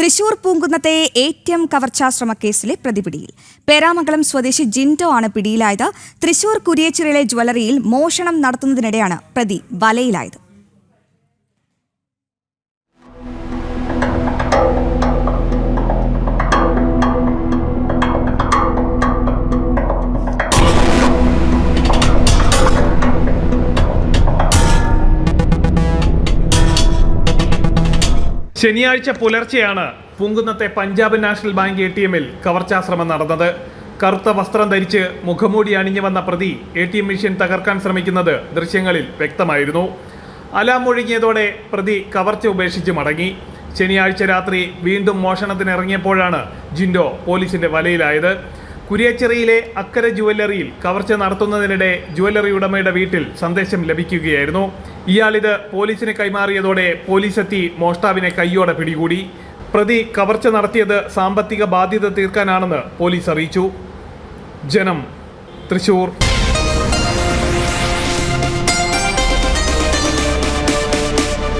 തൃശൂർ പൂങ്കുന്നത്തെ എം കവർച്ചാ ശ്രമക്കേസിലെ പ്രതിപിടിയിൽ. പേരാമംഗലം സ്വദേശി ജിൻഡോ ആണ് പിടിയിലായത്. തൃശൂർ കുരിയച്ചിറയിലെ ജ്വല്ലറിയിൽ മോഷണം നടത്തുന്നതിനിടെയാണ് പ്രതി വലയിലായത്. ശനിയാഴ്ച പുലർച്ചെയാണ് പൂങ്കുന്നത്തെ Punjab National Bank A T എമ്മിൽ കവർച്ചാശ്രമം നടന്നത്. കറുത്ത വസ്ത്രം ധരിച്ച് മുഖമൂടി അണിഞ്ഞു വന്ന പ്രതി എ ടി എം മെഷീൻ തകർക്കാൻ ശ്രമിക്കുന്നത് ദൃശ്യങ്ങളിൽ വ്യക്തമായിരുന്നു. അലാം ഒഴുകിയതോടെ പ്രതി കവർച്ച ഉപേക്ഷിച്ച് മടങ്ങി. ശനിയാഴ്ച രാത്രി വീണ്ടും മോഷണത്തിനിറങ്ങിയപ്പോഴാണ് ജിൻഡോ പോലീസിന്റെ വലയിലായത്. കുരിയച്ചിറയിലെ അക്കര ജുവല്ലറിയിൽ കവർച്ച നടത്തുന്നതിനിടെ ജുവല്ലറി ഉടമയുടെ വീട്ടിൽ സന്ദേശം ലഭിക്കുകയായിരുന്നു. ഇയാളിത് പോലീസിന് കൈമാറിയതോടെ പോലീസ് എത്തി മോഷ്ടാവിനെ കയ്യോടെ പിടികൂടി. പ്രതി കവർച്ച നടത്തിയത് സാമ്പത്തിക ബാധ്യത തീർക്കാനാണെന്ന് പോലീസ് അറിയിച്ചു. ജനം തൃശൂർ.